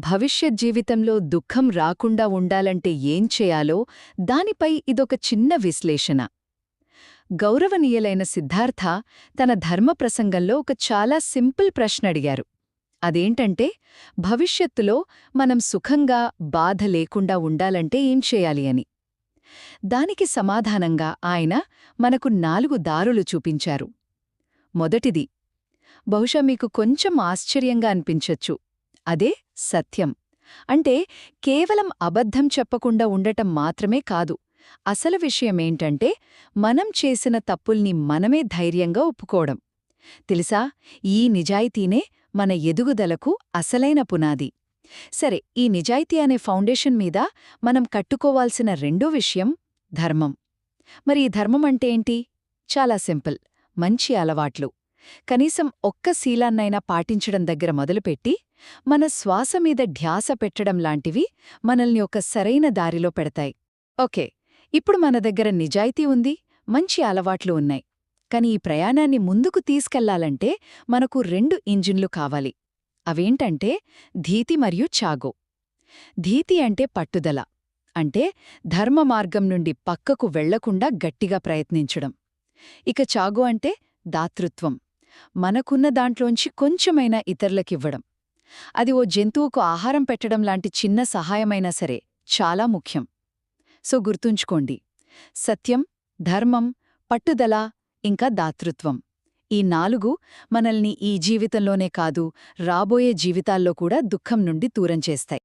భవిష్యత్ జీవితంలో దుఃఖం రాకుండా ఉండాలంటే ఏం చేయాలో దానిపై ఇదొక చిన్న విశ్లేషణ. గౌరవనీయులైన సిద్ధార్థ తన ధర్మ ప్రసంగంలో ఒక చాలా సింపుల్ ప్రశ్న అడిగారు. అదేంటంటే భవిష్యత్తులో మనం సుఖంగా బాధ లేకుండా ఉండాలంటే ఏం చేయాలి అని. దానికి సమాధానంగా ఆయన మనకు నాలుగు దారులు చూపించారు. మొదటిది బహుశా మీకు కొంచెం ఆశ్చర్యంగా అనిపించొచ్చు. అదే సత్యం. అంటే కేవలం అబద్ధం చెప్పకుండా ఉండటం మాత్రమే కాదు. అసలు విషయమేంటంటే మనం చేసిన తప్పుల్ని మనమే ధైర్యంగా ఒప్పుకోవడం. తెలుసా? ఈ నిజాయితీనే మన ఎదుగుదలకు అసలైన పునాది. సరే ఈ నిజాయితీ అనే ఫౌండేషన్ మీద మనం కట్టుకోవాల్సిన రెండో విషయం ధర్మం. మరి ఈ ధర్మం అంటే ఏంటి? చాలా సింపుల్. మంచి అలవాట్లు. కనీసం ఒక్క శీలాన్నైనా పాటించడం దగ్గర మొదలుపెట్టి మన శ్వాస మీద ధ్యాస పెట్టడం లాంటివి మనల్ని ఒక సరైన దారిలో పెడతాయి. ఓకే ఇప్పుడు మన దగ్గర నిజాయితీ ఉంది మంచి అలవాట్లు ఉన్నాయి. కాని ఈ ప్రయాణాన్ని ముందుకు తీసుకెళ్ళాలంటే మనకు రెండు ఇంజిన్లు కావాలి. అవేంటంటే ధీతి మరియు చాగో. ధీతి అంటే పట్టుదల అంటే ధర్మ మార్గం నుండి పక్కకు వెళ్ళకుండా గట్టిగా ప్రయత్నించడం. ఇక చాగో అంటే దాతృత్వం. మనకున్న దాంట్లోంచి కొంచెమైనా ఇతరులకివ్వడం. అది ఓ జంతువుకు ఆహారం పెట్టడం లాంటి చిన్న సహాయమైనా సరే చాలా ముఖ్యం. సో గుర్తుంచుకోండి. సత్యం ధర్మం పట్టుదల ఇంకా దాతృత్వం. ఈ నాలుగు మనల్ని ఈ జీవితంలోనే కాదు రాబోయే జీవితాల్లో కూడా దుఃఖం నుండి దూరం చేస్తాయి.